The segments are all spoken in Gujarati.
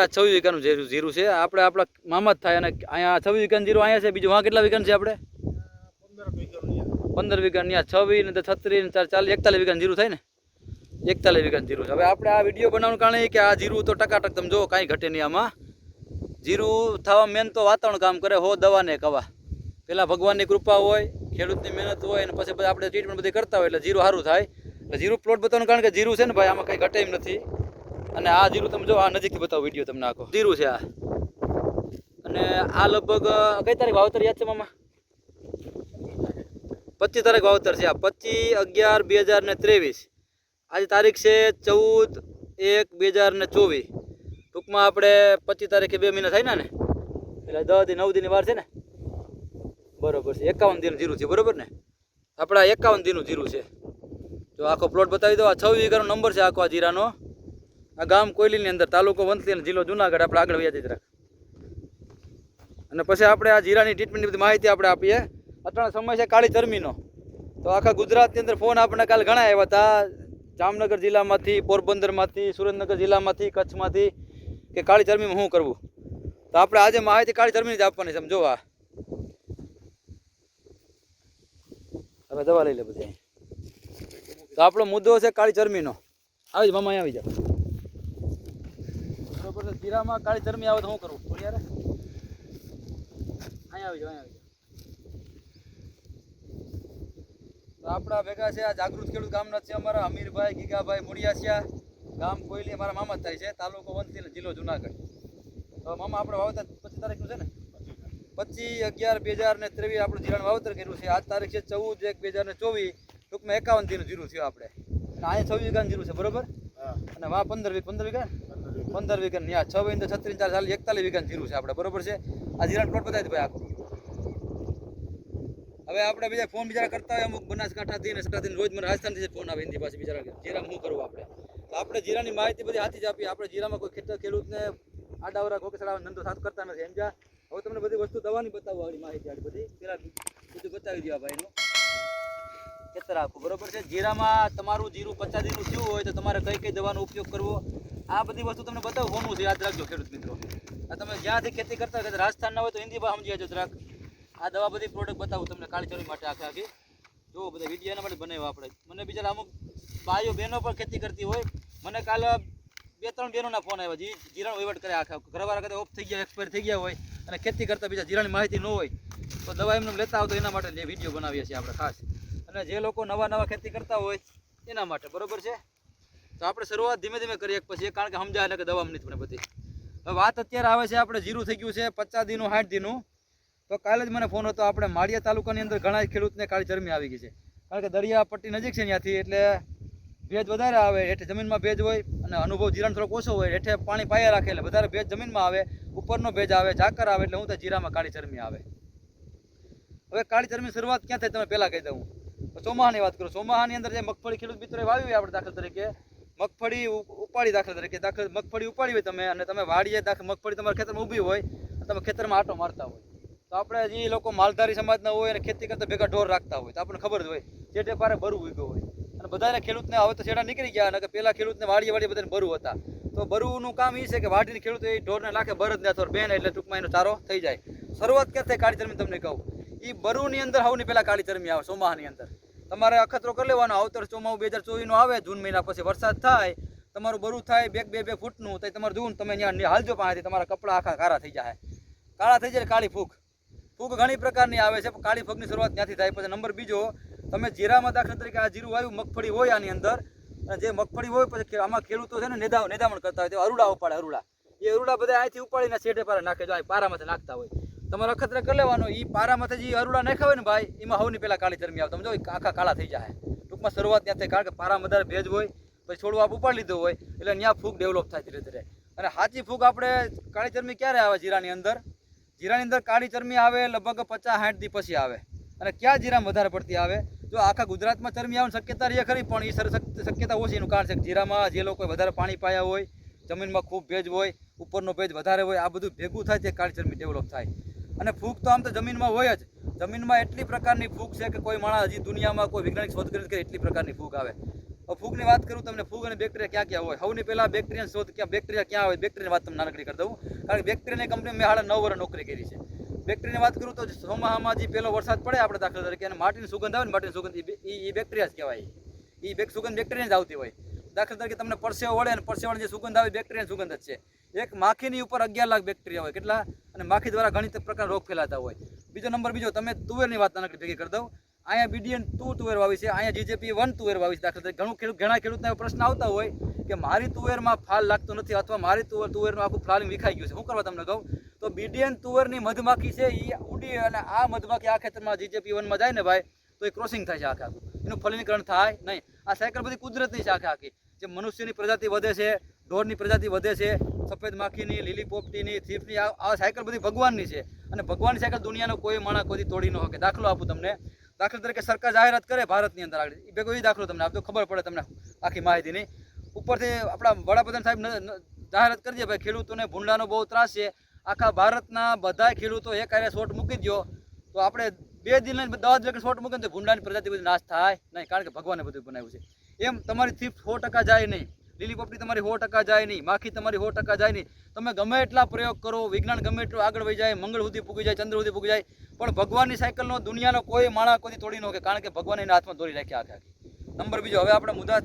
આપણે આ છવ્વીસ વીઘાનું જીરું જીરું છે. આપણે આપણા મામા જ થાય અને અહીંયા છવ્વીસ વીઘાનું જીરું અહીંયા છે. બીજું હા કેટલા વીઘાનું છે આપણે? પંદર વીઘાનું ત્યાં છવ્વીસ ને છત્રીસ ને ચાલીસ, એકતાલીસ વીઘાનું જીરું થાય ને? એકતાલીસ વીઘાનું જીરું છે હવે આપણે આ વીડિયો બનાવવાનું કારણે કે આ જીરું તો ટકાટક તમે જો કાંઈ ઘટે નહીં આમાં. જીરું થવા મેન તો વાતાવરણ કામ કરે, હો દવાને કવા. પહેલાં ભગવાનની કૃપા હોય, ખેડૂતની મહેનત હોય અને પછી આપણે ટ્રીટમેન્ટ બધી કરતા હોય એટલે જીરું સારું થાય. એટલે જીરું પ્લોટ બતાવવાનું કારણ કે જીરું છે ને ભાઈ, આમાં કંઈ ઘટે એમ નથી. અને આ જીરું તમે જો આ નજીકથી બતાવો વીડિયો તમને આખો. જીરું છે આ. અને આ લગભગ કઈ તારીખ વાવતર યાદ છે મામા? પચીસ તારીખ વાવતર છે આ. પચીસ અગિયાર બે હજાર ને ત્રેવીસ. આજે તારીખ છે ચૌદ એક બે હજાર ને ચોવીસ. ટૂંકમાં આપણે પચીસ તારીખે બે મહિના થાય ને એટલે દસ દિન નવ દિનની વાર છે ને? બરોબર છે. એકાવન દીનું જીરું છે બરોબર ને? આપણા એકાવન દિનનું જીરું છે. જો આખો પ્લોટ બતાવી દો. આ છવ્વીસ વીઘાનો નંબર છે આખો આ જીરાનો. આ ગામ કોયલીની અંદર, તાલુકો વંથલી અને જિલ્લો જુનાગઢ, આપણે આગળ વ્યાજી જરાક અને પછી આપણે આ જીરાની ટ્રીટમેન્ટની બધી માહિતી આપણે આપીએ. અત્યારે સમય છે કાળી ચરમીનો. તો આખા ગુજરાતની અંદર ફોન આપણને કાલે ઘણા આવ્યા હતા. જામનગર જિલ્લામાંથી, પોરબંદરમાંથી, સુરેન્દ્રનગર જિલ્લામાંથી, કચ્છમાંથી કે કાળી ચરમીમાં શું કરવું? તો આપણે આજે માહિતી કાળી ચરમીની જ આપવાની સમજો આ. હવે દવા લઈ લે બધી. તો આપણો મુદ્દો છે કાળી ચરમીનો. આવી જ, મામા આવી જાઓ. બરોબર કાળી ચરમી આવે તો શું કરવું બોલ યાર. અહીંયા આવી જાઓ અહીંયા આવી તો આપણા ભેગા છે આ જાગૃત ખેડૂત ગામના છે અમારા. અમીરભાઈ ગીગાભાઈ મુડિયાસિયા ગામ કોયલી અમારા મામા થાય છે. તાલુકો વંથલી જિલ્લો જુનાગઢ. તો મામા આપણે વાવતર પચીસ તારીખનું છે ને? પચીસ અગિયાર બે હજાર ને ત્રેવીસ આપણું જીરાનું વાવતર કર્યું છે. આજ તારીખ છે ચૌદ એક બે હજાર ને ચોવીસ. ટૂંકમાં એકાવન દીનું જીરું થયું આપણે. અને અહીંયા છવ્વીસ વીઘાનું જીરું છે બરોબર? અને વા પંદર વીઘ પંદર વીઘા? પંદર વીઘન ને છ વીઘા છત્રીસ ચાર ચાલીસ એકતાલીસ વીઘન જીરું છે આપણે, બરોબર છે? આ જીરાનો પ્લોટ બતાવી ભાઈ આખો. હવે આપણે બીજા ફોન બિચારા કરતા હોય, અમુક બનાસકાંઠાથી ને સટાથી રોજ મને રાજસ્થાનથી ફોન આવે, હિન્દી પાસે બિચારા જીરા શું કરવું આપણે? તો આપણે જીરાની માહિતી બધી હાથી જ આપી, આપણે જીરામાં કોઈ ખેતર ખેડૂતને આડાવરા ખોકસડા ધંધો સાથ કરતા નથી, એમ જ્યાં? હવે તમને બધી વસ્તુ દવાની બતાવવા માહિતી આડી બધી. પેલા બધું બતાવી દેવા ભાઈનું. ખેતર આખું બરોબર છે? જીરામાં તમારું જીરું પચાસ જીરું થયું હોય તો તમારે કઈ કઈ દવાનો ઉપયોગ કરવો? આ બધી વસ્તુ તમને બતાવવાનું છે, યાદ રાખજો ખેડૂત મિત્રો. આ તમે જ્યાંથી ખેતી કરતા હોય રાજસ્થાનના હોય તો હિન્દી ભાવ સમજી જજો જરાક આ દવા બધી પ્રોડક્ટ બતાવું તમને કાળી માટે આખે આખી. જો બધા વીડિયો એના માટે બનાવ્યા આપણે. મને બિચારા અમુક ભાઈઓ બહેનો પણ ખેતી કરતી હોય. મને કાલે બે ત્રણ બહેનોના ફોન આવ્યા, જી જીરણ વહીવટ કરે આખા ઘરવાળા કદાચ ઓફ થઈ ગયા એક્સપાયર થઈ ગયા હોય અને ખેતી કરતા બીજા જીરાની માહિતી ન હોય. તો દવા એમને લેતા આવતો, એના માટે વીડિયો બનાવીએ છીએ આપણે, ખાસ. અને જે લોકો નવા નવા ખેતી કરતા હોય, એના માટે, બરોબર છે? તો આપણે શરૂઆત ધીમે ધીમે કરીએ પછી, કારણ કે સમજાય એટલે કે દવા નથી મને બધી. હવે વાત અત્યારે આવે છે, આપણે જીરું થઈ ગયું છે, પચાસ દીનું, સાઠ દીનું. તો કાલે જ મને ફોન હતો, આપણે માળિયા તાલુકાની અંદર ઘણા ખેડૂતને કાળી ચરમી આવી ગઈ છે. કારણ કે દરિયા પટ્ટી નજીક છે ત્યાંથી, એટલે ભેજ વધારે આવે, હેઠે જમીનમાં ભેજ હોય, અને અનુભવ જીરાનો થોડોક ઓછો હોય, હેઠે પાણી પાયા રાખે, એટલે વધારે ભેજ જમીનમાં આવે, ઉપરનો ભેજ આવે, ઝાકર આવે, એટલે હું તો જીરામાં કાળી ચરમી આવે. હવે કાળી ચરમી શરૂઆત ક્યાં થાય તમે પહેલાં કહી દઉં. ચોમાહાની વાત કરું. ચોમાહાની અંદર જે મગફળી ખેડૂત મિત્રોએ વાવી હોય આપણે દાખલા તરીકે, મગફળી ઉપાડી દાખલા તરીકે, દાખલ મગફળી ઉપાડી હોય તમે અને તમે વાડીએ દાખલ મગફળી તમારા ખેતરમાં ઊભી હોય તમે ખેતરમાં આટો મારતા હોય. તો આપણે જે લોકો માલધારી સમાજના હોય અને ખેતી કરતા ભેગા ઢોર રાખતા હોય, તો આપણને ખબર જ હોય જે ટેપારે ભરવું ઉગ્યો હોય. અને બધાને ખેડૂતને હવે તો છેડા નીકળી ગયા અને પહેલાં ખેડૂતને વાડીએ વાડીએ બધાને ભરવું હતા. તો ભરવુંનું કામ એ છે કે વાડીને ખેડૂત એ ઢોરને લાખે ભર જ ના અથવા બેન એટલે ટૂંકમાં એનો ચારો થઈ જાય. શરૂઆત થાય કાળી ચરમી તમને કહું. એ બરુની અંદર સૌની પહેલાં કાળી ચરમી આવે, ચોમાહાની અંદર. તમારે અખતરો કરી લેવાનો, આવતર ચોમાહું બે હજાર ચોવીસનું આવે, જૂન મહિના પછી વરસાદ થાય, તમારું બરું થાય બે બે બે ફૂટનું તો તમારે જૂન, તમે ત્યાં હાલજો પાસેથી, તમારા કપડાં આખા કાળા થઈ જાય કાળા થઈ જાય કાળી ફૂગ. ફૂગ ઘણી પ્રકારની આવે છે કાળી ફૂગની શરૂઆત ત્યાંથી થાય. પછી નંબર બીજો, તમે જીરામાં દાખલા તરીકે આ જીરું આવ્યું, મગફળી હોય આની અંદર, અને જે મગફળી હોય, પછી આમાં ખેડૂતો છે ને નેદા નેદામણ કરતા હોય તે અરુડા ઉપાડે અરુડા. એ અરુડા બધા અહીંથી ઉપાડીને શેઠે પારે નાખે, જો પારામાંથી નાખતા હોય. તમારે અખતરે કરી લેવાનો. એ પારામાંથી જે અરુડા નાખાવે ને ભાઈ, એમાં હવની પહેલાં કાળી ચરમી આવે તમે જો આખા કાળા થઈ જાય ટૂંકમાં શરૂઆત ત્યાં થાય, કારણ કે પારા વધારે ભેજ હોય, પછી છોડવા આપ ઉપાડી લીધો હોય, એટલે ત્યાં ફૂગ ડેવલપ થાય ધીરે ધીરે. અને સાચી ફૂગ આપણે કાળી ચરમી ક્યારે આવે જીરાની અંદર? જીરાની અંદર કાળી ચરમી આવે લગભગ પચાસ સાઠ દી પછી આવે. અને ક્યાં જીરામાં વધારે પડતી આવે? જો આખા ગુજરાતમાં ચરમી આવવાની શક્યતા રહે ખરી, પણ એ શક્યતા ઓછી એનું કારણ છે જીરામાં જે લોકોએ વધારે પાણી પાયા હોય, જમીનમાં ખૂબ ભેજ હોય, ઉપરનો ભેજ વધારે હોય, આ બધું ભેગું થાય તે કાળી ચરમી ડેવલપ થાય. અને ફૂગ તો આમ તો જમીનમાં હોય જ. જમીનમાં એટલી પ્રકારની ફૂગ છે કે કોઈ માણસ હજી દુનિયામાં કોઈ વૈજ્ઞાનિક શોધ કરી નથી એટલી પ્રકારની ફૂગ આવે. ફૂગની વાત કરું તમને, ફૂગ અને બેક્ટેરિયા ક્યાં ક્યાં હોય? સૌની પહેલાં બેક્ટેરિયા શોધ ક્યાં બેક્ટેરિયા ક્યાં હોય બેક્ટેરિયા વાત તમને નાનકડી કરી દઉં. કારણ કે બેક્ટેરિયાની કંપની મેં હાડા નવ વર્ષ નોકરી કરી છે. બેક્ટેરિયાની વાત કરું તો ચોમાસામાં જે પહેલો વરસાદ પડે આપણે દાખલા તરીકે અને માટીની સુગંધ આવે ને માટીની સુગંધ, એ બેક્ટેરિયા જ કહેવાય. એ બેક સુગંધ બેક્ટેરિયા જ આવતી હોય. દાખલા તરીકે તમને પરસેવો વળે અને પરસેવાની જે સુગંધ આવે બેક્ટેરિયા સુગંધ જ છે. એક માખીની ઉપર અગિયાર લાખ બેક્ટેરિયા હોય, કેટલા? અને માખી દ્વારા ઘણી પ્રકાર રોગ ફેલાતા હોય. બીજો નંબર, બીજો, તમે તુવેરની વાત નાનકડી ભેગી કરી દઉં. અહીંયા બીડીએન ટુ તુવેર વાવી છે, અહીંયા જીજેપી વન તુવેર વાવી છે દાખલા તરીકે. ઘણું ખેડૂત, ઘણા ખેડૂતને પ્રશ્ન આવતા હોય કે મારી તુવેરમાં ફાલ લાગતો નથી અથવા મારી તુવેર, તુવેરનું આખું ફ્લાલિંગ વિખાઈ ગયું છે. શું કરવા તમને કહું? તો બીડીએન તુવેરની મધમાખી છે એ ઉડી અને આ મધમાખી આ ખેતરમાં જીજેપી વનમાં જાય ને ભાઈ, તો એ ક્રોસિંગ થાય છે આખે આખું. એનું ફલીકરણ થાય નહીં. આ સાયકલ બધી કુદરતની છે આખે આખી. જે મનુષ્યની પ્રજાતિ વધે છે ઢોરની પ્રજાતિ વધે છે, સફેદ માખીની, લીલી પોપટીની, થીફની, આ સાયકલ બધી ભગવાનની છે. અને ભગવાનની સાયકલ દુનિયાનો કોઈ માણસ કોઈ તોડી ન શકે. દાખલો આપું તમને. દાખલા તરીકે સરકાર જાહેરાત કરે ભારતની અંદર આગળ. એ ભેગો એ દાખલો તમને આપતો ખબર પડે તમને આખી માહિતીની. ઉપરથી આપણા વડાપ્રધાન સાહેબ જાહેરાત કરી દે ભાઈ, ખેડૂતોને ભૂંડાનો બહુ ત્રાસ છે. આખા ભારતના બધા ખેડૂતો એક આરે શોટ મૂકી દો તો આપણે બે દિન દસ જગ્યાએ શોટ મૂકીને તો ભૂંડાની પ્રજાતિ બધી નાશ થાય. નહીં, કારણ કે ભગવાને બધું બનાવ્યું છે. એમ તમારી થીફ સો ટકા જાય નહીં. લીલી પોપડી તમારી સો ટકા જાય નહીં, માખી તમારી સો ટકા જાય નહીં. તમે ગમે એટલા પ્રયોગ કરો, વિજ્ઞાન ગમે એટલું આગળ વહી જાય, મંગળ સુધી પૂગી જાય, ચંદ્ર સુધી પૂગી જાય, પણ ભગવાનની સાયકલનો દુનિયાનો કોઈ માળા કોઈ તોડી ન કે કારણ કે ભગવાન એના હાથમાં દોરી રાખ્યા આખે આખી. નંબર બીજો, હવે આપણે મુદ્દા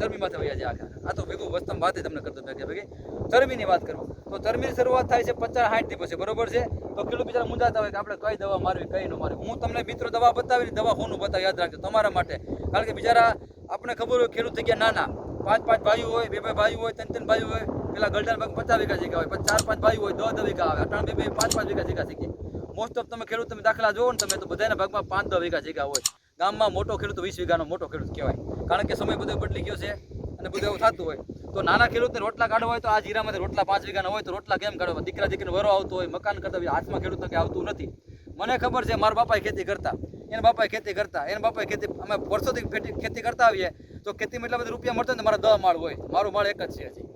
ચરબીમાં થઈ જાય આખા આ તો ભેગું વસ્તમ વાત તમને કરતો ભેગે ભેગી. ચરબીની વાત કરું, તો ચરબીની શરૂઆત થાય છે પચાસ સાઠ દિવસે બરોબર છે? તો કેટલું બિચારા મુંજાતા હોય કે આપણે કઈ દવા મારવી, કઈ ન મારવી. હું તમને મિત્રો દવા બતાવી દવા હોનું બતાવી, યાદ રાખજો, તમારા માટે. કારણ કે બિચારા આપણે ખબર હોય ખેડૂત થઈ ગયા, નાના. પાંચ પાંચ ભાઈઓ હોય, બે બે ભાઈઓ હોય, ત્રણ ત્રણ ભાઈઓ હોય, પેલા ગલડાન ભાગ પચાસ વીઘા શીખા હોય ચાર પાંચ ભાઈઓ હોય, દસ દસ વીઘા આવે અટાણ બે બે પાંચ પાંચ વીઘા શીખા શીખી મોસ્ટ ઓફ તમે ખેડૂત તમે દાખલા જોવો ને તમે, તો બધાના ભાગમાં પાંચ દસ વીઘા શીખા હોય. ગામમાં મોટો ખેડૂત વીસ વીઘાનો મોટો ખેડૂત કહેવાય. કારણ કે સમય બધો બદલી ગયો છે અને બધું એવું થતું હોય. તો નાના ખેડૂતને રોટલા કાઢવા હોય તો આ જીરામાંથી રોટલા પાંચ વીઘાના હોય તો રોટલા કેમ કાઢવા? દીકરા દીકરીને વરો આવતો હોય, મકાન કરતા હોય, હાથમાં ખેડૂતને કંઈ આવતું નથી. મને ખબર છે, મારા બાપાએ ખેતી કરતા. એના બાપાએ ખેતી કરતા. એના બાપાએ ખેતી, અમે વર્ષોથી ખેતી કરતા આવીએ. તો ખેતીમાં એટલા બધા રૂપિયા મળતા ને મારા દસ માળ હોય. મારું માળ એક જ છે હજી.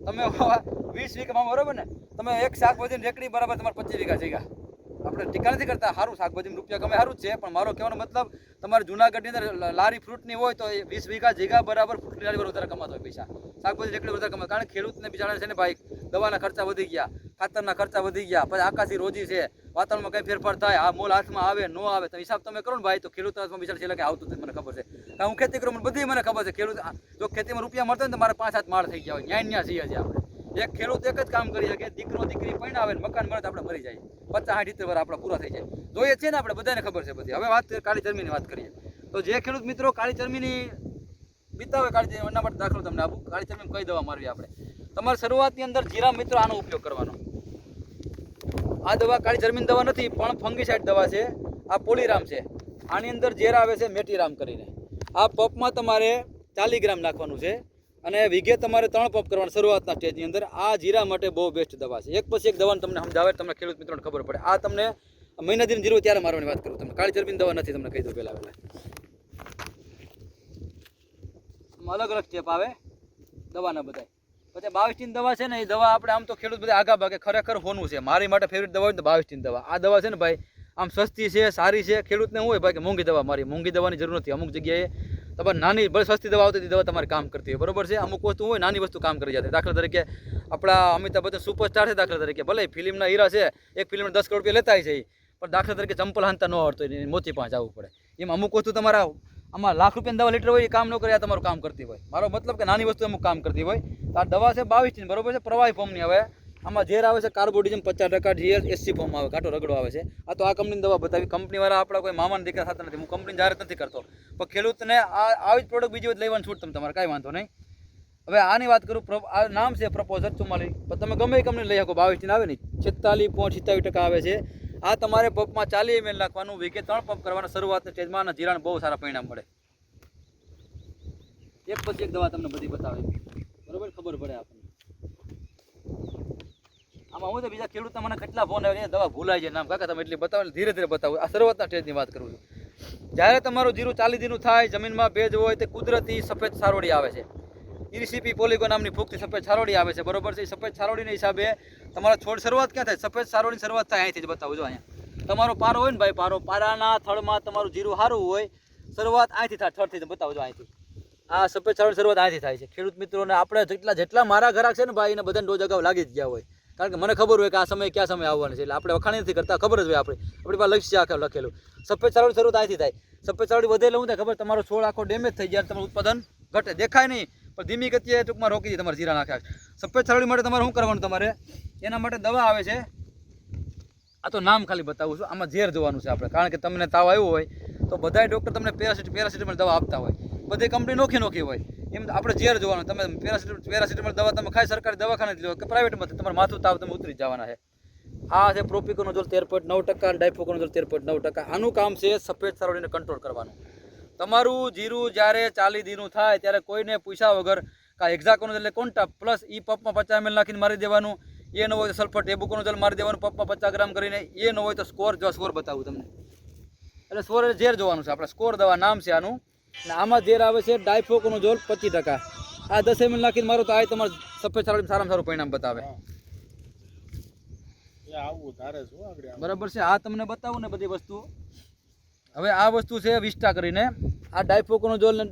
તમે વીસ વીઘામાં બરોબર ને, તમે એક શાકભાજી રેકડી બરાબર તમારે પચીસ વીઘા જગ્યા. આપણે ટીકા નથી કરતા, સારું શાકભાજી રૂપિયા ગમે સારું છે, પણ મારો કહેવાનો મતલબ તમારે જુનાગઢની અંદર લારી ફ્રૂટની હોય તો વીસ વીઘા જગ્યા બરાબર ફ્રૂટની લારી વધારે કમાતો હોય પૈસા. શાકભાજી રેકડી વધારે કમાતો કારણ કે ખેડૂતને બિચારા છે ને ભાઈ, દવાના ખર્ચા વધી ગયા. ખાતરના ખર્ચા વધી ગયા. પછી આકાશી રોજી છે. વાતાવરણમાં કઈ ફેરફાર થાય, આ મોલ હાથમાં આવે, ન આવે તો હિસાબ તમે કરો ને ભાઈ. તો ખેડૂત હાથમાં બિચાર છેલ્લે કંઈ આવતું મને ખબર છે. કારણ હું ખેતી કરું, મને બધી મને ખબર છે. ખેડૂત જો ખેતીમાં રૂપિયા મળતા ને તો મારે પાંચ સાત માળ થઈ ગયા હોય. ન્યાય ન્યા છીએ છીએ આપણે. એક ખેડૂત એક જ કામ કરી શકે, દીકરો, દીકરી પણ આવે મકાન મળે તો આપણે મરી જાય. પચાસ, સાઠ ઇતર આપણે પૂરા થઈ જાય. જોઈએ છે ને આપણે, બધાને ખબર છે બધી. હવે વાત કાળી ચરમીની વાત કરીએ. તો જે ખેડૂત મિત્રો કાળી ચરમીની બીતાવે, કાળી એના માટે દાખલો તમને આપું. કાળી ચરમી કઈ દવા મારવી આપણે? તમારે શરૂઆતની અંદર જીરા મિત્રો આનો ઉપયોગ કરવાનો. આ દવા કાળી જર્મીન દવા નથી, પણ ફંગીસાઇડ દવા છે. આ પોલીરામ છે. આની અંદર ઝેર આવે છે મેટીરામ કરીને. આ પપમાં તમારે ચાલીસ ગ્રામ નાખવાનું છે અને વિઘે તમારે ત્રણ પપ કરવાના શરૂઆતના સ્ટેજની અંદર. આ જીરા માટે બહુ બેસ્ટ દવા છે. એક પછી એક દવાને તમને સમજાવે તમને ખેડૂત મિત્રોને ખબર પડે. આ તમને મહિના દિન જીરું ત્યારે મારવાની વાત કરું. તમને કાળી ચરબીની દવા નથી તમને કહી દઉં પહેલાં પહેલાં. અલગ અલગ સ્ટેપ આવે. દવાના બધા પછી બાવીસની દવા છે ને એ દવા આપણે આમ તો ખેડૂત બધા આગા ભાગે ખરેખર હોનું છે. મારી માટે ફેવરિટ દવા હોય તો બાવીસની દવા. આ દવા છે ને ભાઈ, આમ સસ્તી છે, સારી છે, ખેડૂતને હોય ભાઈ કે મોંઘી દવા મારી. મોંઘી દવાની જરૂર નથી. અમુક જગ્યાએ તમારે નાની, ભલે સસ્તી દવા આવતી દવા તમારે કામ કરતી હોય. બરોબર છે? અમુક વસ્તુ હોય, નાની વસ્તુ કામ કરી જતી. દાખલા તરીકે આપણા અમિતાભ બચ્ચન સુપરસ્ટાર છે દાખલા તરીકે. ભલે ફિલ્મના હીરા છે, એક ફિલ્મ દસ કરોડ રૂપિયા લેતા છે પણ દાખલા તરીકે ચંપલ હાંતા ન હોય મોતી પાંચ આવવું પડે. એમ અમુક વસ્તુ તમારા આમાં લાખ રૂપિયાની દવા લીટર હોય એ કામ ન કરે તમારું કામ કરતી હોય. મારો મતલબ કે નાની વસ્તુ અમુક કામ કરતી હોય. તો આ દવા છે બાવીસની બરોબર છે? પ્રવાહી ફોર્મની હવે. આમાં ઝેર આવે છે કાર્બોડિઝમ પચાસ ટકા, ઝેર એસસી ફોર્મ આવે કાંટો રગડો આવે છે. આ તો આ કંપનીની દવા બતાવી. કંપનીવાળા આપણા કોઈ મામાના દીકરા થતા નથી. હું કંપની જાહેરાત નથી કરતો. પણ ખેડૂતને આ, આવી જ પ્રોડક્ટ બીજી વખત લેવાનું છૂટ તમે તમારે, કાંઈ વાંધો નહીં. હવે આની વાત કરું આ નામ છે પ્રપોઝર ચુમ્માલીસ. પણ તમે ગમે એ કંપની લઈ શકો. બાવીસની આવે ને છેતાલીસ પોઈન્ટ સિત્તાવીસ ટકા આવે છે. આ તમારે પંપમાં ચાલી એમએલ નાખવાનું. વીકે ત્રણ પંપ કરવાના શરૂઆતના સ્ટેજમાં અને જીરાણ બહુ સારા પરિણામ મળે. એક પછી એક દવા તમને બધી બતાવે. બરોબર? ખબર પડે આપણને. આમાં હું તો બીજા ખેડૂત મને કેટલા ફોન આવે દવા ભૂલાય છે. નામ કાકા, તમે એટલી બતાવો ધીરે ધીરે બતાવો. આ શરૂઆતના સ્ટેજની વાત કરું છું. જ્યારે તમારું જીરું ચાલી દીનું થાય, જમીનમાં ભેજ હોય, તે કુદરતી સફેદ સારોડી આવે છે. ઈરીસીપી પોલિગો નામની ફૂગથી સફેદ સારોડી આવે છે. બરોબર છે? એ સફેદ છારોડીના હિસાબે તમારા છોડ શરૂઆત ક્યાં થાય? સફેદ સારોડીની શરૂઆત થાય અહીંથી જ બતાવું જો અહીંયા. તમારો પારો હોય ને ભાઈ, પારો પારાના થળમાં તમારું જીરું સારું હોય, શરૂઆત અહીંથી થાય થળથી જ બતાવજો અહીંથી. આ સફેદ સાવરની શરૂઆત અહીંથી થાય છે. ખેડૂત મિત્રોને આપણે જેટલા જેટલા મારા ઘરાક છે ને ભાઈ, એને બધાને ડોઝ અગાઉ લાગી જ ગયા હોય. કારણ કે મને ખબર હોય કે આ સમય ક્યાં સમય આવવાનો છે. એટલે આપણે વખાણી નથી કરતા, ખબર જ હોય આપણે. આપણી પાસે લક્ષ્ય આખે લખેલું. સફેદ સાવરની શરૂઆત અહીંથી થાય. સફેદ સાવડી વધે એટલે શું થાય ખબર? તમારો છોડ આખો ડેમેજ થઈ જાય તમારું ઉત્પાદન ઘટે. દેખાય નહીં. પણ ધીમી ગતિએ ટૂંકમાં રોકી દે તમારે જીરા નાખ્યા સફેદ સાવડી માટે તમારે શું કરવાનું તમારે? એના માટે દવા આવે છે. આ તો નામ ખાલી બતાવું છું. આમાં ઝેર જોવાનું છે આપણે. કારણ કે તમને તાવ આવ્યો હોય, તો બધા ડૉક્ટર તમને પેરાસિટ પેરાસિટામોલ દવા આપતા હોય. બધી કંપની નોખી નોખી હોય. એમ આપણે ઝેર જોવાનું. તમે પેરાસિટ પેરાસિટામોલ દવા તમે ખાઈ સરકારી દવાખાને જ લો કે પ્રાઇવેટમાં તમારે માથું તાવ તમે ઉતરી જવાના છે. આ છે પ્રોપિકોનોઝોલ તેર પોઈન્ટ નવ ટકા અને ડાયફોકોનોઝોલ તેર પોઈન્ટ નવ ટકા. આનું કામ છે સફેદ સારોડીને કંટ્રોલ કરવાનું. તમારું જીરું જ્યારે ચાલી દીનું થાય ત્યારે કોઈને પૂછ્યા વગર કા એક્ઝાકોનું એટલે કોન્ટા પ્લસ એ પપમાં પચાસ ml નાખીને મારી દેવાનું એ ન હોય તો સલ્ફર ટેબુકોનોઝોલ મારી દેવાનું પપમાં પચાસ ગ્રામ કરીને એ ન હોય તો સ્કોર જો સ્કોર બતાવું તમને. એટલે સ્કોર એટલે ઝેર જોવાનું છે આપણે સ્કોર દવા નામ છે આનું. અને આમાં ઝેર આવે છે ડાયફોકોનોઝોલ પચીસ ટકા. આ દસ ml નાખીને મારો તો આ તમારે સફેદ સારામાં સારું પરિણામ બતાવે? બરાબર છે? આ તમને બતાવું ને બધી વસ્તુ. હવે આ વસ્તુ છે વિસ્ટા કરીને. આ ડાયફોકોનોઝોલ ને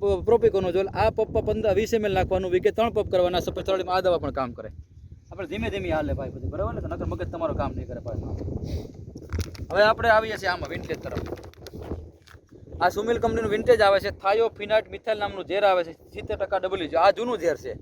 પ્રોપિકોનો પ્રોપિકોનોઝોલ આ પપ્પા પંદર, વીસ એમએલ નાખવાનું, વીકે ત્રણ પપ કરવાના સફેદ તળીમાં આ દવા પણ કામ કરે. આપણે ધીમે ધીમે હાલે ભાઈ બધું, બરાબર ને? નકર મગજ તમારો કામ નહીં કરે ભાઈ. હવે આપણે આવીએ છીએ આમાં વિન્ટેજ તરફ. આ સુમિલ કંપનીનું વિન્ટેજ આવે છે થાયો ફિનાટ મિથાઇલ નામનું ઝેર આવે છે, સિત્તેર ટકા ડબલ્યુ આ જૂનું ઝેર છે.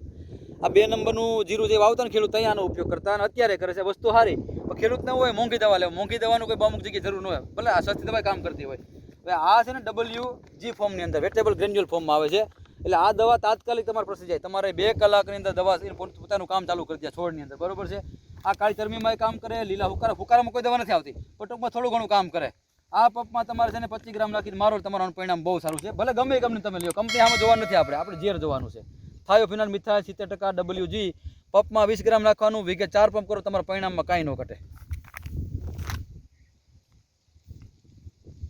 આ બે નંબરનું જીરું જે વાવતા ને ખેડૂત ત્યાંનો ઉપયોગ કરતા અને અત્યારે કરે છે, વસ્તુ સારી. પણ ખેડૂત ન હોય, મોંઘી દવા લેવા. મોંઘી દવાનું કોઈ અમુક જગ્યાએ જરૂર ન હોય. ભલે આ સસ્તી દવા કામ કરતી હોય. હવે આ છે ને ડબલ્યુ જી ફોર્મની અંદર વેટેબલ ગ્રેન્યુઅલ ફોર્મમાં આવે છે. એટલે આ દવા તાત્કાલિક તમારે પ્રસી જાય. તમારે બે કલાકની અંદર દવા પોતાનું કામ ચાલુ કરી દે છોડની અંદર. બરોબર છે? આ કાળી ચરમીમાં કામ કરે, લીલા હુકારા ફુકારામાં કોઈ દવા નથી આવતી. પણ ટૂંકમાં થોડું ઘણું કામ કરે. આ પપમાં તમારે છે ને પચીસ ગ્રામ નાખીને મારો તમારું પરિણામ બહુ સારું છે. ભલે ગમે કંપની તમે લ્યો. કંપની આમાં જોવાનું નથી આપણે. આપણે ઝેર જોવાનું છે. થાયોફિનાલ મિથાઇલ સિત્તેર ટકા ડબલ્યુ જી પપમાં વીસ ગ્રામ નાખવાનું, વીઘે ચાર પંપ કરો, તમારા પરિણામમાં કાંઈ ન ઘટે.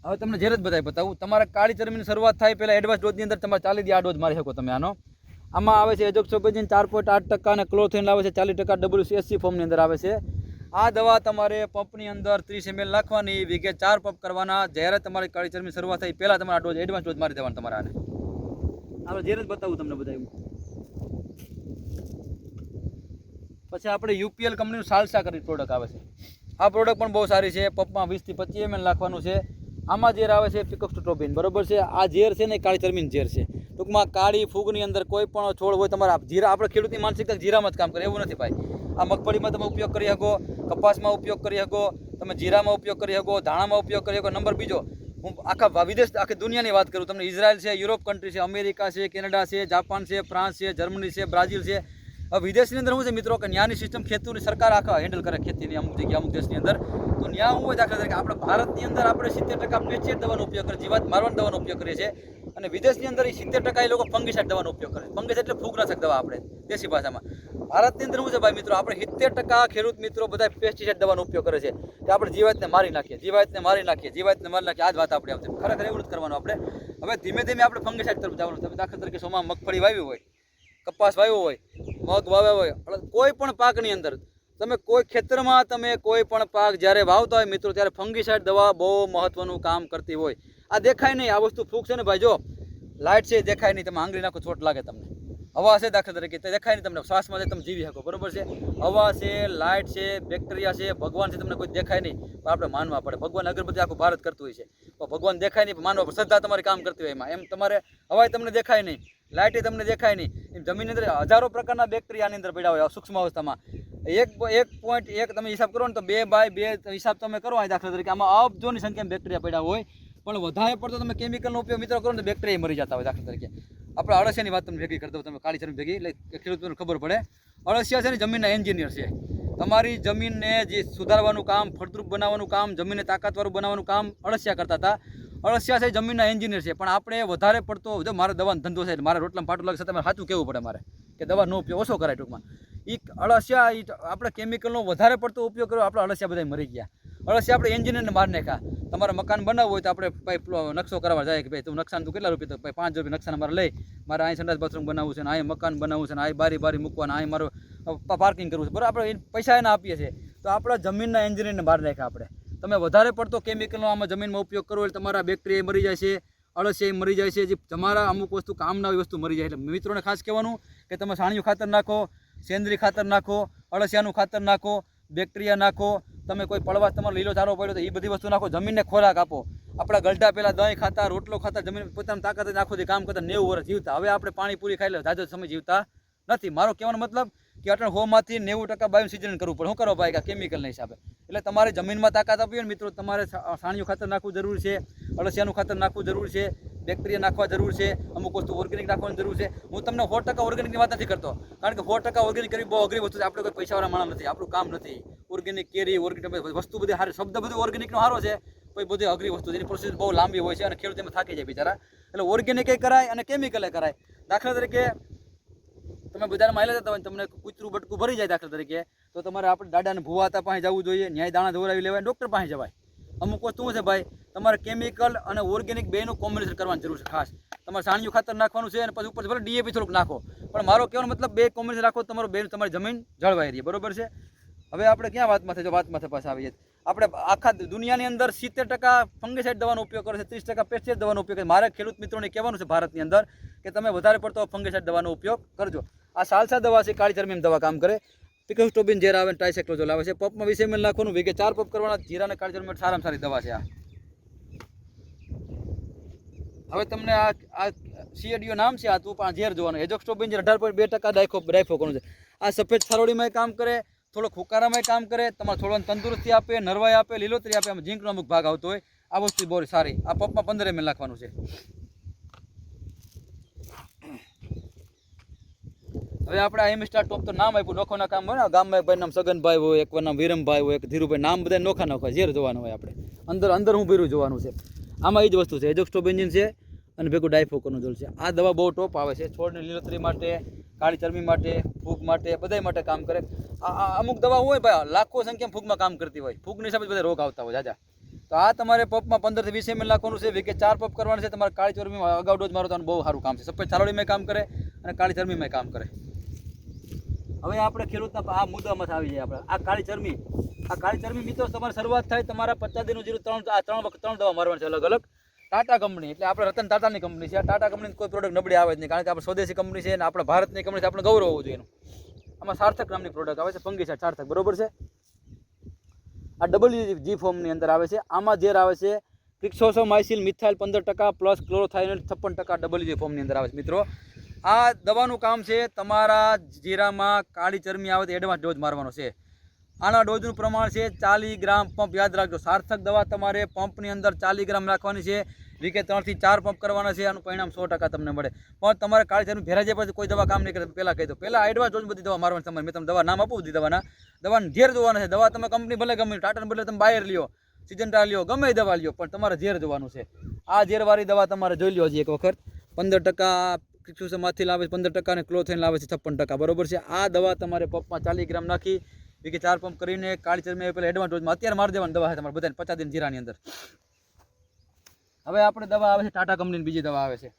હવે તમને ઝેર જ બધાય બતાવું. તમારે કાળી ચરમીની શરૂઆત થાય, પહેલાં એડવાન્સ ડોઝની અંદર તમારે ચાલી આ ડોઝ મારી શકો તમે આનો. આમાં આવે છે એજોક્સોબેજિન ચાર પોઈન્ટ આઠ ટકા અને ક્લોથિન આવે છે ચાલીસ ટકા ડબલ્યુ એસસી ફોર્મની અંદર આવે છે. આ દવા તમારે પંપની અંદર ત્રીસ એમએલ નાખવાની, વીઘે ચાર પંપ કરવાના. જ્યારે તમારી કાળી ચરમી શરૂઆત થાય, પહેલાં તમારા ડોઝ એડવાન્સ ડોઝ મારી દેવાના તમારા આને. આપણે ઝેર જ બતાવું તમને બધા એવું પછી આપણે યુપીએલ કંપનીનું સાલસા કરી પ્રોડક્ટ આવે છે. આ પ્રોડક્ટ પણ બહુ સારી છે. પપમાં વીસથી પચીસ એમએલ નાખવાનું છે. આમાં ઝેર આવે છે પિકોક્સ્ટ્રોબિન બરોબર છે? આ ઝેર છે ને કાળી ચરમીન ઝેર છે. ટૂંકમાં કાળી ફૂગની અંદર કોઈ પણ છોડ હોય તમારા જીરા, આપણે ખેડૂતની માનસિકતા જીરામાં જ કામ કરે, એવું નથી ભાઈ. આ મગફળીમાં તમે ઉપયોગ કરી શકો, કપાસમાં ઉપયોગ કરી શકો, તમે જીરામાં ઉપયોગ કરી શકો, ધાણામાં ઉપયોગ કરી શકો. નંબર બીજો, હું આખા વિદેશ, આખી દુનિયાની વાત કરું. તમને ઇઝરાયલ છે, યુરોપ કન્ટ્રી છે, અમેરિકા છે, કેનેડા છે, જાપાન છે, ફ્રાન્સ છે, જર્મની છે, બ્રાઝિલ છે. વિદેશની અંદર શું છે મિત્રો કે ન્યાની સિસ્ટમ ખેતીની સરકાર આખા હેન્ડલ કરે ખેતીની અમુક જગ્યા અમુક દેશની અંદર. તો ન્યા હું હોય દાખલા તરીકે આપણે ભારતની અંદર આપણે સિત્તેર ટકા પેચેટ દવાનો ઉપયોગ કરીએ, જીવાત મારવાની દવાનો ઉપયોગ કરીએ છીએ. અને વિદેશની અંદર સિત્તેર ટકા એ લોકો ફંગીસાઇડ દવાનો ઉપયોગ કરે ફંગીસાઇડ એટલે ફૂગનાશક દવા આપણે, દેશી ભાષામાં. ભારતની અંદર શું છે ભાઈ મિત્રો, આપણે સિત્તેર ટકા ખેડૂત મિત્રો બધા પેસ્ટિસાઇડ દવાનો ઉપયોગ કરે છે. કે આપણે જીવાતને મારી નાખીએ, જીવાતને મારી નાખીએ, જીવાતને મારી નાખીએ. આ જ વાત આપણે આવશે ખરેખર એવું જ કરવાનું આપણે. હવે ધીમે ધીમે આપણે ફંગીસાઇડ તરફ જવાનું તમે દાખલા તરીકે સોમાં મગફળી વાવી હોય. કપાસ વાવ્યો હોય, મગ વાવ્યા હોય કોઈ પણ પાકની અંદર, તમે કોઈ ખેતરમાં તમે કોઈ પણ પાક જ્યારે વાવતા હોય મિત્રો, ત્યારે ફંગીસાઇડ દવા બહુ મહત્વનું કામ કરતી હોય. આ દેખાય નહીં, આ વસ્તુ ફૂગ છે ને ભાઈ, જો લાઇટ છે દેખાય નહીં, તમે આંગળી નાખો ચોટ લાગે તમને. હવા છે દાખલા તરીકે. દેખાય નહીં તમને. શ્વાસમાં તમે જીવી શકો. બરોબર છે? હવા છે, લાઇટ છે, બેક્ટેરિયા છે, ભગવાન છે, તમને કોઈ દેખાય નહીં. પણ આપણે માનવા પડે. ભગવાન અગરબત્તી આખું ભારત કરતું હોય છે. પણ ભગવાન દેખાય નહીં માનવા પડે. શ્રદ્ધા તમારે કામ કરતી હોય એમાં. એમ તમારે હવાય તમને દેખાય નહીં. લાઇટે તમને દેખાય નહીં. એમ જમીનની અંદર હજારો પ્રકારના બેક્ટેરિયાની અંદર પડ્યા હોય સૂક્ષ્મ અવસ્થામાં. એક એક પોઈન્ટ એક તમે હિસાબ કરો ને તો બે બાય બે હિસાબ તમે કરો અહીં દાખલા તરીકે. આમાં અબજોની સંખ્યામાં બેક્ટેરિયા પડ્યા હોય. પણ વધારે પડતો તમે કેમિકલનો ઉપયોગ મિત્રો કરો ને તો બેક્ટેરિયા મરી જતા હોય દાખલા તરીકે. આપણે અળસિયાની વાત તમને ભેગી કરી તમે કાળી ચરમ ભેગી, એટલે ખેડૂતોને ખબર પડે. અળસિયા છે ને જમીનના એન્જિનિયર છે. તમારી જમીનને જે સુધારવાનું કામ, ફળદ્રુપ બનાવવાનું કામ, જમીનને તાકાતવાળું બનાવવાનું કામ અળસિયા કરતા હતા. અળસિયા છે જમીનના એન્જિનિયર છે, પણ આપણે વધારે પડતો, જો મારે દવાનો ધંધો છે મારા રોટલામાં ફાટું લાગે છે, તમારે સાચું કહેવું પડે મારે? કે દવાનો ઉપયોગ, ઓછો કરાય ટૂંકમાં. એ અળસિયા આપણે કેમિકલનો વધારે પડતો ઉપયોગ કર્યો, આપણે અળસિયા બધા મરી ગયા. અળસિયા આપણે એન્જિનિયરને માર નાખ્યા. તમારે મકાન બનાવવું હોય તો આપણે ભાઈ નકશો કરવા જાય કે ભાઈ તું નકશાનું તું કેટલા રૂપિયા ભાઈ પાંચ રૂપિયા નકશાના મારે લઈ. મારે અહીં સંડાસ બાથરૂમ બનાવવું છે ને અહીં મકાન બનાવવું છે ને અહીં બારી બારી મૂકવાના, અહીં મારું પાર્કિંગ કરવું છે. બરાબર આપણે પૈસા એને આપીએ છીએ. તો આપણા જમીનના એન્જિનિયરને બહાર નાખ્યા આપણે. તમે વધારે પડતો કેમિકલનો આમાં જમીનમાં ઉપયોગ કરો એટલે તમારા બેક્ટેરિયા મરી જાય છે, અળસિયા મરી જાય છે, જે તમારા અમુક વસ્તુ કામના વસ્તુ મરી જાય. એટલે મિત્રોને ખાસ કહેવાનું કે તમે સાણિયું ખાતર નાખો સેન્દ્રીય ખાતર નાખો, અળસિયાનું ખાતર નાખો, બેક્ટેરિયા નાખો તમે કોઈ પડવા તમારો લીલો ચારો પડ્યો તો એ બધી વસ્તુ નાખો, જમીનને ખોરાક આપો. આપણા ગલઢા પહેલાં દહીં ખાતા, રોટલો ખાતા, જમીન પોતાની તાકાત જ આખો કામ કરતા, નેવું વર્ષ જીવતા. હવે આપણે પાણી પૂરી ખાઈ લે જાજો સમય જીવતા નથી. મારો કહેવાનો મતલબ કે અટણ હોમાંથી નેવું ટકા બાયો સિઝન કરવું પડે. શું કરો ભાઈ, કે કેમિકલના હિસાબે? એટલે તમારે જમીનમાં તાકાત આપવી હોય ને મિત્રો, તમારે સાણિયું ખાતર નાખવું જરૂર છે, અળસિયાનું ખાતર નાખવું જરૂર છે બેક્ટેરિયા નાખવા જરૂર છે, અમુક વસ્તુ ઓર્ગેનિક નાખવાની જરૂર છે. હું તમને સો ટકા ઓર્ગેનિકની વાત નથી કરતો, કારણ કે સો ટકા ઓર્ગેનિક કરવી બહુ અઘરી વસ્તુ છે. આપણે કોઈ પૈસાવાળા માણસ નથી, આપણું કામ નથી. ઓર્ગેનિક કેરી ઓર્ગેનિક વસ્તુ બધી સારી શબ્દ બધું ઓર્ગેનિકનો સારો છે કોઈ બધી અઘરી વસ્તુ જેની પ્રોસેસ બહુ લાંબી હોય છે અને ખેડૂત એમાં થાકી જાય બિચારા. એટલે ઓર્ગેનિક કરાય અને કેમિકલે કરાય. દાખલા તરીકે તમે બજારમાં આવેલા હોય તમને કૂતરું બટકું ભરી જાય દાખલા તરીકે, તો તમારે આપણે દાદાને ભૂવાતા પાસે જવું જોઈએ, ન્યાય દાણા ધોરાવી લેવાય ડૉક્ટર પાસે જવાય. અમુક વસ્તુ છે ભાઈ? તમારે કેમિકલ અને ઓર્ગેનિક બેનું કોમ્બિનેશન કરવાની જરૂર છે ખાસ. તમારે સાણિયું ખાતર નાખવાનું છે અને પછી ઉપર ભલે ડીએપી થોડુંક નાખો. પણ મારો કહેવાનો મતલબ બે કોમ્બિનેશન રાખો તમારો બે તમારી જમીન જળવાઈ રહી. બરોબર છે? હવે આપણે ક્યાં વાત માથે જો વાત માથે પાછા આવીએ. આપણે આખા દુનિયાની અંદર સિત્તેર ટકા ફંગીસાઇડ દવાનો ઉપયોગ કરે છે, ત્રીસ ટકા પેસ્ટિસાઇડ દવાનો ઉપયોગ કરે મારે ખેડૂત મિત્રોને કહેવાનું છે ભારતની અંદર કે તમે વધારે પડતો ફંગીસાઇડ દવાનો ઉપયોગ કરજો. આ સાલસા દવા છે, કાળી ચરમીમ દવા કામ કરે. પિકોસ્ટોબિન ઝેર આવે ટ્રાઇસેક્લોઝોલ આવે છે. પપમાં વીસ ml નાખવાનું. વીઘે ચાર પપ કરવાના. જીરા અને કાળી ચરમી સારામાં સારી દવા છે આ. હવે તમને આ આ સીએડીઓ નામ છે, આ તું પણ ઝેર જોવાનું. એજોક્સ્ટોબિન જે અઢાર પોઈન્ટ બે ટકા ડાયફો ડાયફો કરવાનું છે. આ સફેદ ફારોડીમાં કામ કરે, થોડો ખુકારામાં કામ કરે, તમારે થોડો તંદુરસ્તી આપે, નરવાઈ આપે, લીલોતરી આપે આમ ઝીંકનો અમુક ભાગ આવતો હોય. આ વસ્તુ બહુ સારી. આ પપમાં પંદર ml નાખવાનું છે. હવે આપણે આ એમ સ્ટાર ટોપ તો નામ આપ્યું, નોખોના કામ હોય ને, ગામમાં ભાઈ નામ સગનભાઈ હોય, એક નામ વિરમભાઈ હોય, એક ધીરુભાઈ, નામ બધા નોખા નોખા, ઝેર જોવાનું હોય આપણે. અંદર અંદર હું ભીરું જોવાનું છે. આમાં એ જ વસ્તુ છે એજોક્સ્ટોબ એન્જિન છે અને ભેગું ડાયફોકોનું જોલ છે. આ દવા બહુ ટોપ આવે છે, છોડની લીલોતરી માટે, કાળી ચરમી માટે, ફૂગ માટે, બધાય માટે કામ કરે. આ અમુક દવા હોય ભાઈ લાખો સંખ્યામાં ફૂગમાં કામ કરતી હોય. ફૂગની હિસાબે બધા રોગ આવતા હોય, જાજા. તો આ તમારે પપમાં પંદરથી વીસ એમએલ નાખવાનું છે, વીકે ચાર પપ કરવાનું છે, તમારે કાળી ચરમીમાં અગાઉ ડોઝ મારો તો બહુ સારું કામ છે. સફેદ ચારોળીમાં કામ કરે અને કાળી ચરમીમાં કામ કરે. હવે આપણે ખેડૂતના આ મુદ્દામાં આવી જાય આપણે. આ કાળી ચરમી આ કાળી ચરમી મિત્રો, તમારે શરૂઆત થાય તમારા પચાસ દિનનું જીરું ત્રણ આ ત્રણ વખત ત્રણ દવા મારવાની છે અલગ અલગ. ટાટા કંપની, એટલે આપણે રતન ટાટાની કંપની છે. આ ટાટા કંપની કોઈ પ્રોડક્ટ નબળી આવે જ નહીં, કારણ કે આપણે સ્વદેશી કંપની છે અને આપણે ભારતની કંપની છે, આપણે ગૌરવ હોવું જોઈએ આમાં સાર્થક નામની પ્રોડક્ટ આવે છે, ફંગી છે સાર્થક, બરોબર છે? આ ડબલ્યુ જી ફોર્મની અંદર આવે છે. આમાં ઝેર આવે છે ક્રિક્સોસો માઇસિલ મિથાઇલ પંદર ટકા પ્લસ ક્લોરોથાઇનલ છપ્પન ટકા ડબલ્યુ જી ફોર્મની અંદર આવે છે મિત્રો. આ દવાનું કામ છે, તમારા જીરામાં કાળી ચરમી આવે તો એડવાન્સ ડોઝ મારવાનો છે. આના ડોઝનું પ્રમાણ છે ચાલીસ ગ્રામ પંપ યાદ રાખજો, સાર્થક દવા તમારે પંપની અંદર ચાલીસ ગ્રામ રાખવાની છે. વીકે ત્રણથી ચાર પંપ કરવાના છે, આનું પરિણામ સો ટકા તમને મળે. પણ તમારે કાળી ચરમી ભેરા પછી કોઈ દવા કામ નહીં કરે પહેલાં કહી દો. પહેલાં એડવાન્સ ડોઝ બધી દવા મારવાની તમારે. મેં તમને દવા નામ આપું બધી દવાના. દવાને ઝેર જોવાના છે. દવા તમે કંપની ભલે ગમે, ટાટાને બદલે તમે બાયર લ્યો સિજન્ટા લ્યો, ગમે દવા લ્યો, પણ તમારે ઝેર જોવાનું છે. આ ઝેરવાળી દવા તમારે જોઈ લ્યો હજી એક વખત. પંદર ટકા ક્રિક્સોસમાંથી લાવે છે પંદર ટકા અને ક્લોથેન લાવે છે છપ્પન ટકા બરોબર છે આ દવા તમારે પંપમાં ચાલીસ ગ્રામ નાખી વીકે ચાર પંપ કરીને કાળી ચરમી પેલા એડવાન્સ ડોઝમાં અત્યારે મારી દેવાની દવા છે તમારે બધાને પચાસ દિન જીરાની અંદર હવે આપણે દવા આવે છે ટાટા કંપનીની બીજી દવા આવે છે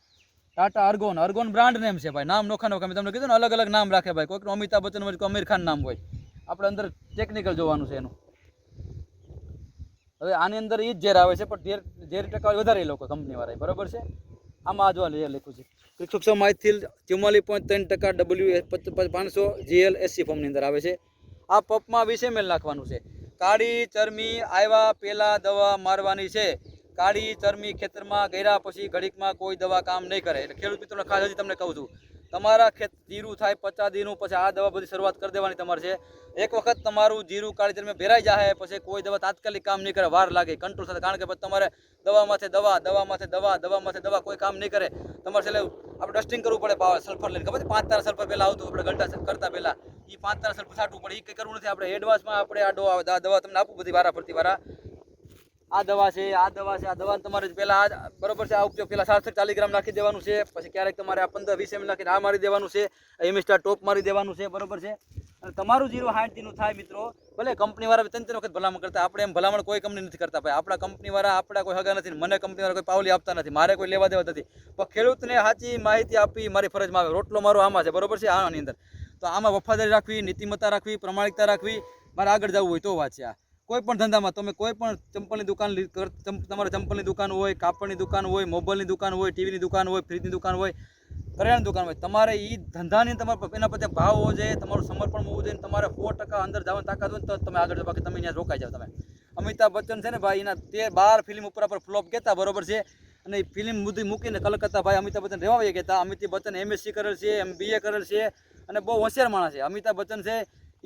Tata Argon Argon brand name છે ભાઈ નામ નોખા નોખા મેં તમને કીધું ને અલગ અલગ નામ રાખે ભાઈ કોઈકનું અમિતાભ બચ્ચન હોય કોઈ અમીર ખાન નામ હોય આપણે અંદર ટેકનિકલ જોવાનું છે એનું હવે આની અંદર એ જ ઝેર આવે છે પણ ઝેર ઝેર ટકા વધારે લોકો કંપનીવાળા બરોબર છે આમાં આ જોવા લખ્યું છે ક્રિક્સોક્સો માહિતી ચુમ્માલીસ પોઈન્ટ ત્રણ ટકા ડબલ્યુ પાંચસો જીએલ એસસી ફોર્મની અંદર આવે છે. આ પપમાં વીસ એમએલ નાખવાનું છે. કાળી, ચરમી આવ્યા પહેલાં દવા મારવાની છે. કાળી, ચરમી ખેતરમાં ગયા પછી ઘડીકમાં કોઈ દવા કામ નહીં કરે. એટલે ખેડૂત મિત્રોને ખાસ હજી તમને કહું છું તમારા ખેત જીરું થાય, પચાસ દીનું, પછી આ દવા બધી શરૂઆત કરી દેવાની તમારે છે. એક વખત તમારું જીરું કાળી ચરમી ભેરાઈ જાય પછી કોઈ દવા તાત્કાલિક કામ નહીં કરે, વાર લાગે કંટ્રોલ સાથે. કારણ કે પછી તમારે દવામાંથી દવા દવામાંથી દવા દવામાંથી દવા કોઈ કામ નહીં કરે. તમારે છેલ્લે આપણે ડસ્ટિંગ કરવું પડે પાવર સલ્ફર લઈને. ખબર પાંચ તારા સલ્ફર પહેલાં આવતું આપણે ઘંટા કરતા પહેલાં. એ પાંચ તારા સલ્ફર છાંટવું પડે. એ કંઈ કરવું નથી આપણે. એડવાન્સમાં આપણે આ દવા દવા તમને આપું બધી વારા ફરતી વારા. આ દવા છે, આ દવા છે, આ દવા તમારે પહેલાં આ બરોબર છે, આ ઉપયોગ પહેલા સાતસો ચાલીસ ગ્રામ નાખી દેવાનું છે, પછી ક્યારેક તમારે આ પંદર વીસ એમ નાખીને આ મારી દેવાનું છે એમિસ્ટાર ટોપ મારી દેવાનું છે, બરોબર છે? અને તમારું જીરો હાઠ દીનું થાય મિત્રો, ભલે કંપનીવાળા ત્રણ ત્રણ વખત ભલામણ કરતા, આપણે એમ ભલામણ કોઈ કંપની નથી કરતા ભાઈ. આપણા કંપનીવાળા, આપણા કોઈ હગા નથી મને કંપનીવાળા કોઈ પાવલી આપતા નથી, મારે કોઈ લેવા દેવા નથી. પણ ખેડૂતને સાચી માહિતી આપી મારી ફરજમાં આવે. રોટલો મારો આમાં છે, બરોબર છે, આની અંદર. તો આમાં વફાદારી રાખવી, નીતિમત્તા રાખવી, પ્રમાણિકતા રાખવી, મારે આગળ જવું હોય તો વાત છે આ. કોઈ પણ ધંધામાં તમે કોઈ પણ ચંપલની દુકાન તમારે ચંપલની દુકાન હોય, કાપડની દુકાન હોય, મોબાઈલની દુકાન હોય, ટીવીની દુકાન હોય, ફ્રીજની દુકાન હોય, કરિયાણાની દુકાન હોય, તમારે એ ધંધાની તમારે એના પ્રત્યે ભાવ હોવો જોઈએ, તમારું સમર્પણ હોવું જોઈએ તમારે સો ટકા અંદર જવાની તાકાત હોય તો તમે આગળ બાકી તમે ત્યાં રોકાઈ જાઓ તમે. અમિતાભ બચ્ચન છે ને ભાઈ, એના તે બાર ફિલ્મ ઉપર પર ફ્લોપ કહેતા, બરોબર છે? અને એ ફિલ્મ બધી મૂકીને કલકત્તા ભાઈ અમિતાભ બચ્ચન રહેવા કહેતા, અમિતાભ બચ્ચન એમએસસી કરેલ છે એમ બીએ કરેલ છે, અને બહુ હોશિયાર માણસ છે. અમિતાભ બચ્ચન છે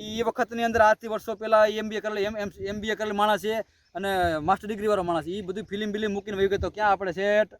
એ વખતની અંદર આજથી વર્ષો પહેલાં એમબીએ કરેલ, એમ એમબીએ કરેલ માણસ છે અને માસ્ટર ડિગ્રી વાળો માણસ એ બધું ફિલ્મ બિલિમ મૂકીને વહી ગયો તો ક્યાં આપણે શેઠ?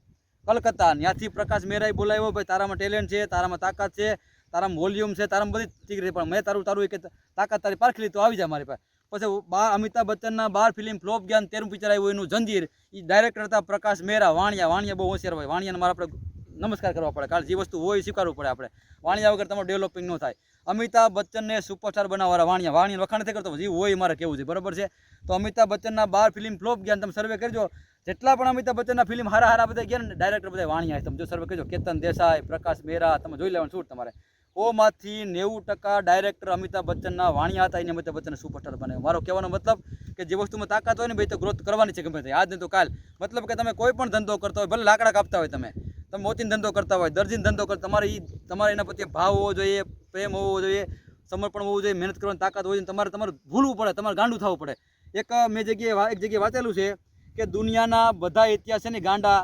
કલકત્તા. ત્યાંથી પ્રકાશ મહેરાએ બોલાવ્યો, ભાઈ, તારામાં ટેલેન્ટ છે, તારામાં તાકાત છે, તારામાં વોલ્યુમ છે, તારામાં બધી ડિગ્રી પણ મેં તારું તારું એક તાકાત તારી પારખી લીધી આવી જાય મારી પાસે. પછી બાર અમિતાભ બચ્ચનના બાર ફિલ્મ ફ્લોપ ગયા તેરું પિક્ચર આવ્યું, એનું જંજીર. એ ડાયરેક્ટર હતા પ્રકાશ મેરા, વાણિયા વાણિયા બહુ હોશિયાર હોય. વાણિયાને મારે આપણે નમસ્કાર કરવા પડે. કારણ જે વસ્તુ હોય સ્વીકારવું પડે આપણે. વાણિયા વગર તમારું ડેવલપિંગ ન થાય. અમિતાભ બચ્ચનને સુપરસ્ટાર બનાવવાળા વાણિયા. વાણિયા વખાણ નથી કરતો જે હોય મારે કેવું છે, બરાબર છે? તો અમિતાભ બચ્ચનના બાર ફિલ્મ ફ્લોપ ગયા તમે સર્વે કરજો. જેટલા પણ અમિતાભ બચ્ચનના ફિલ્મ હારા હારા બધા ગયા ને ડાયરેક્ટર બધા વાણિયા. તમે જો સર્વે કરજો. કેતન દેસાઈ, પ્રકાશ મેરા તમે જોઈ લેવાનું, શું તમારે? ઓમાંથી નેવું ટકા ડાયરેક્ટર અમિતાભ બચ્ચનના વાણિયા હતા, એને અમિતાભ બચ્ચન સુપરસ્ટાર બને મારો કહેવાનો મતલબ કે જે વસ્તુમાં તાકાત હોય ને ભાઈ તો ગ્રોથ કરવાની છે ગમે તે. આજ નહીં તો કાલ. મતલબ કે તમે કોઈ પણ ધંધો કરતા હોય, ભલે લાકડા કાપતા હોય તમે તમે મોતીનો ધંધો કરતા હોય, દરજીનો ધંધો કરતા, તમારે એ તમારે એના પ્રત્યે ભાવ હોવો જોઈએ, પ્રેમ હોવો જોઈએ, સમર્પણ હોવું જોઈએ, મહેનત કરવાની તાકાત હોવી જોઈએ, તમારે તમારે ભૂલવું પડે, તમારે ગાંડું થવું પડે. એક મેં જગ્યાએ એક જગ્યાએ વાંચેલું છે કે દુનિયાના બધા ઇતિહાસ છે ને ગાંડા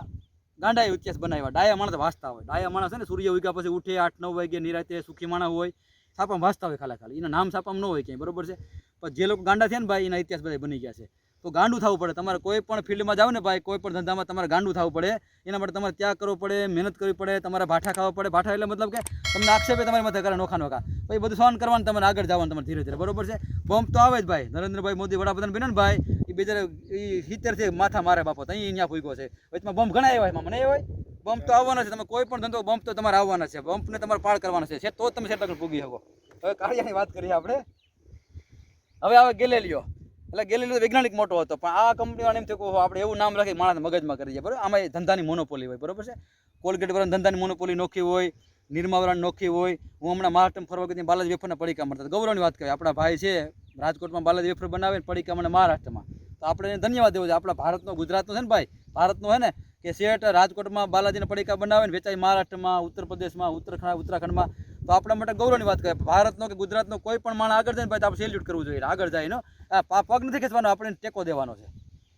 ગાંડાએ ઇતિહાસ બનાવ્યા. ડાયા માણસ વાંચતા હોય. ડાયા માણસ છે ને, સૂર્ય ઉગ્યા પછી ઉઠે આઠ, નવ વાગે નિરાતે સુખી માણસ હોય. સાપમ વાંચતા હોય ખાલી ખાલી. એના નામ સાપમ ન હોય ક્યાંય. બરોબર છે? પણ જે લોકો ગાંડા થયા ને ભાઈ, એના ઇતિહાસ બધા બની ગયા છે. તો ગાંડું થવું પડે. તમારે કોઈ પણ ફિલ્ડમાં જાવ ને ભાઈ, કોઈ પણ ધંધામાં તમારે ગાંડું થવું પડે. એના માટે તમારે ત્યાગ કરવો પડે, મહેનત કરવી પડે, તમારે ભાઠા ખાવા પડે. ભાઠા એટલે મતલબ કે તમને આક્ષેપે તમારી માથે કરે, નોખા નોખા. ભાઈ બધું સહન કરવાનું તમારે આગળ જવાનું તમારે ધીરે ધીરે. બરોબર છે? બોમ્બ તો આવે જ ભાઈ. નરેન્દ્રભાઈ મોદી વડાપ્રધાન બન્યા ને ભાઈ, એ બેચારે એ સિત્તેરથી માથા મારે બાપો. ત્યાં અહીંયા ફૂગ્યો છે. વચમાં બોમ્બ ઘણા એવા એમાં મને હોય? બમ્પ તો આવવાના છે. તમે કોઈ પણ ધંધો, બમ્પ તો તમારે આવવાના છે. બમ્પને તમારે પાર કરવાના છે. તો તમે સેટ પૂગી શકો. હવે કાળિયાની વાત કરીએ આપણે. હવે આવે ગેલેલિયો. એટલે ગેલેલિયો વૈજ્ઞાનિક મોટો હતો, પણ આ કંપનીવાળા એમ થયું આપણે એવું નામ રાખી માણસ મગજમાં કરીએ બરાબર? આમાં ધંધાની મોનોપોલી હોય, બરાબર છે? કોલગેટ વાળાની ધંધાની મોનોપોલી નોખી હોય નિરમાવાળાની નોખી હોય, હું હમણાં મહારાષ્ટ્રમાં ફરવા ગઈ બાલાજી વેફરના પડીકા મળતા ગૌરવની વાત કરીએ આપણા ભાઈ છે, રાજકોટમાં બાલાજી વેફર બનાવે પડીકા મને મહારાષ્ટ્રમાં. તો આપણે ધન્યવાદ દેવો છે આપણા ભારતનો, ગુજરાતનો છે ને ભાઈ, ભારતનો હે ને, કે શેઠ રાજકોટમાં બાલાજીના પડીકા બનાવે ને વેચાય મહારાષ્ટ્રમાં ઉત્તર પ્રદેશમાં ઉત્તરાખંડ, ઉત્તરાખંડમાં તો આપણા માટે ગૌરવની વાત કરે ભારતનો કે ગુજરાતનો કોઈ પણ માણસ આગળ જાય ને ભાઈ આપણે સેલ્યુટ કરવું જોઈએ. આગળ જાય એનો આ પગ નથી ખેંચવાનો, આપણે ટેકો દેવાનો છે.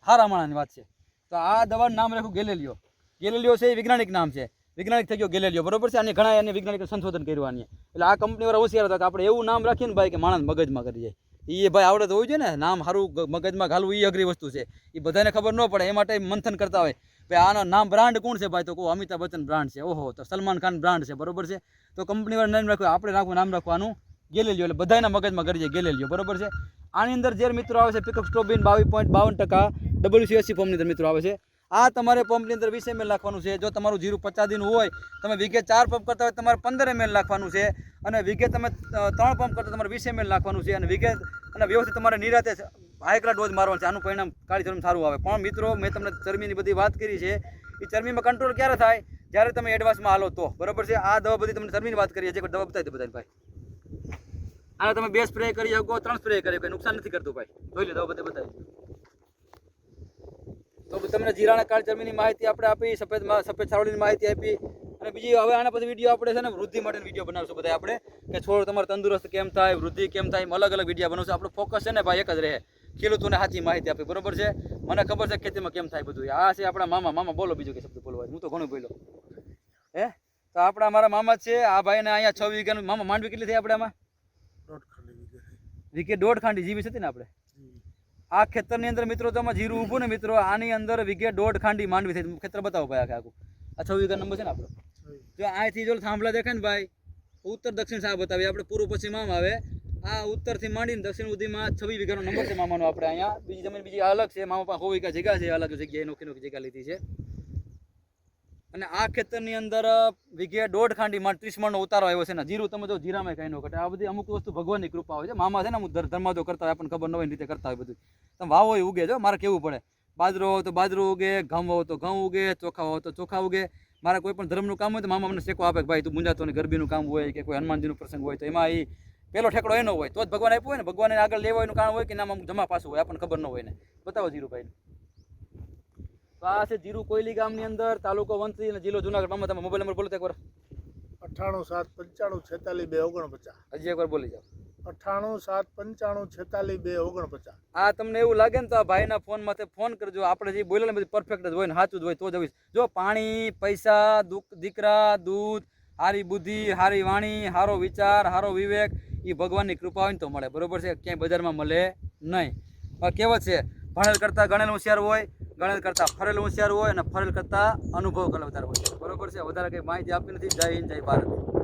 સારા માણસની વાત છે. તો આ દવાનું નામ રાખ્યું ગેલેલિયો. ગેલેલિયો છે એ વૈજ્ઞાનિક નામ છે. વૈજ્ઞાનિક થઈ ગયો ગેલેલિયો, બરોબર છે? અને ઘણા એને વૈજ્ઞાનિક સંશોધન કર્યું આની. એટલે આ કંપનીવાળા હોશિયાર હતા કે આપણે એવું નામ રાખીએ ને ભાઈ કે માણસ મગજમાં કરી જાય. એ ભાઈ આવડે તો હોય છે ને, નામ સારું મગજમાં ઘાલવું એ અઘરી વસ્તુ છે. એ બધાને ખબર ન પડે, એ માટે મંથન કરતા હોય. ભાઈ આનો નામ બ્રાન્ડ કોણ છે ભાઈ? તો કહો અમિતાભ બચ્ચન બ્રાન્ડ છે. ઓહો, તો સલમાન ખાન બ્રાન્ડ છે, બરોબર છે? તો કંપનીવાળા નામ રાખ્યું, આપણે રાખવું, નામ રાખવાનું. ગેલેલિયો, એટલે બધાના મગજમાં કરી જાય ગેલેલિયો, બરોબર છે? આની અંદર જે મિત્રો આવે છે પિકઅપ સ્ટોબિન બાવીસ પોઈન્ટ બાવન ટકા ડબલ્યુસીએસસી પંપની અંદર મિત્રો આવે છે. આ તમારે પંપની અંદર વીસ એમએલ નાખવાનું છે. જો તમારું જીરું પચાસ દિન હોય, તમે વીઘે ચાર પંપ કરતા હોય, તમારે પંદર એમએલ નાખવાનું છે. અને વીઘે તમે ત્રણ પંપ કરતા તમારે વીસ એમએલ નાખવાનું છે. અને વીઘે, અને વ્યવસ્થિત તમારે નિરાતે હાઈ ક્લાસ ડોઝ મારવાનો છે. આનું પરિણામ કાળી ચરમી સારું આવે. પણ મિત્રો, મેં તમને ચરમીની બધી વાત કરી છે. એ ચરમીમાં કંટ્રોલ ક્યારે થાય? જ્યારે તમે એડવાન્સમાં હાલો તો. બરોબર છે? આ દવા બધી તમને ચરમીની વાત કરીએ છીએ. દવા બતાવી દે બધાને ભાઈ. આને તમે બે સ્પ્રે કરી શકો, ત્રણ સ્પ્રે કરી શકો. નુકસાન નથી કરતું ભાઈ. જોઈ લે, દવા બધી બતાવી તો તમને જીરાના કાળ ચરમીની માહિતી આપણે આપી, સફેદ સફેદ સાવળીની માહિતી આપી. અને બીજી હવે આના પછી વીડિયો આપણે છે ને વૃદ્ધિ માટેનો વીડિયો બનાવશું બધા આપણે. કે છોડ તમારે તંદુરસ્ત કેમ થાય, વૃદ્ધિ કેમ થાય અલગ અલગ વીડિયો બનાવશું. આપણો ફોકસ છે ને ભાઈ એક જ રહે. ખેડૂતોને સાચી માહિતી આપી બરોબર છે? મને ખબર છે ખેતીમાં કેમ થાય બધું. આ છે આપણા મામા મામા બોલો બીજું કે શબ્દ બોલવા હું તો ઘણું બોલ્યો. હે? તો આપણા મારા મામા છે આ ભાઈને અહીંયા છ વીઘાનું મામા માંડવી કેટલી થઈ આપણે આમાં? વીઘે દોઢ ખાંડી જીવી હતી ને આપણે? આ ખેતરની અંદર મિત્રો તમે જીરું ઊભું ને મિત્રો આની અંદર વીઘે દોઢ ખાંડી માંડવી થઈ. ખેતર બતાવો ભાઈ આખે આખું. આ છ વીઘા નંબર છે ને આપણો? જો અહીંથી જો થાંભલા દેખાય ને ભાઈ ઉત્તર દક્ષિણ સાહેબ બતાવીએ આપણે પૂર્વ પશ્ચિમ આમ આવે. આ ઉત્તરથી માંડીને દક્ષિણ સુધીમાં છવ્વીસ વીઘાનો નંબર છે મામાનો આપણે અહીંયા. બીજી જમીન બીજી અલગ છે. મામા પાસે હોવી જગ્યા છે. અલગ જગ્યાએ નોખી નોખી જગ્યા લીધી છે. અને આ ખેતરની અંદર વીઘે દોઢ ખાંડી માં ત્રીસ મણનો ઉતારો આવ્યો છે ને, જીરું તમે જો જીરામાં કઈ ન ઘટે. આ બધી અમુક વસ્તુ ભગવાનની કૃપા હોય છે. મામા છે ને અમુક ધર્માદો કરતા હોય, આપણને ખબર ન હોય રીતે કરતા હોય બધું. તમે વાવો એ ઉગે જો મારે કેવું પડે? બાજરો હોય તો બાજરો ઉગે, ઘઉં હોય તો ઘઉં ઉગે, ચોખા હોય તો ચોખા ઉગે. મારા કોઈ પણ ધર્મનું કામ હોય તો મામા મને શેકો આપે કે ભાઈ તું મુંજાતો ગરબીનું કામ હોય કે કોઈ હનુમાનજીનું પ્રસંગ હોય તો એમાં એ પેલો ઠેકડો એનો હોય તો જ ભગવાન આપ્યું હોય ને ભગવાને આગળ લેવા એનું કારણ હોય કે નામ જમા પાછું હોય આપણને ખબર ન હોય ને બતાવો જીરુભાઈ તો આ છે ધીરુ કોયલી ગામની અંદર તાલુકો વંથલી અને જિલ્લો જુનાગઢ. મામા તમે મોબાઈલ નંબર બોલો એકવાર. અઠ્ઠાણું સાત પંચાણું છેતાલીસ બે ઓગણપચાસ. હજી એકવાર બોલી જાઓ. અઠ્ઠાણું સાત પંચાણું છેતાલીસ બે ઓગણપચાસ. આ તમને એવું લાગે ને તો આ ભાઈના ફોન માથે ફોન કરજો. આપણે જે બોલેલા બધી પરફેક્ટ જ હોય ને સાચું જ હોય તો જ આવીશ. જો પાણી પૈસા દુઃખ દીકરા દૂધ હારી બુદ્ધિ સારી વાણી સારો વિચાર સારો વિવેક એ ભગવાનની કૃપા હોય ને તો મળે. બરોબર છે? ક્યાંય બજારમાં મળે નહીં. હવે કહેવત છે, ભણેલ કરતાં ગણેલ હોશિયાર હોય, ગણેલ કરતાં ફરેલ હોશિયાર હોય અને ફરેલ કરતાં અનુભવ કરેલ વધારે હોય. બરોબર છે? વધારે કંઈ માહિતી આપી નથી. જય હિન્દ, જય ભારત.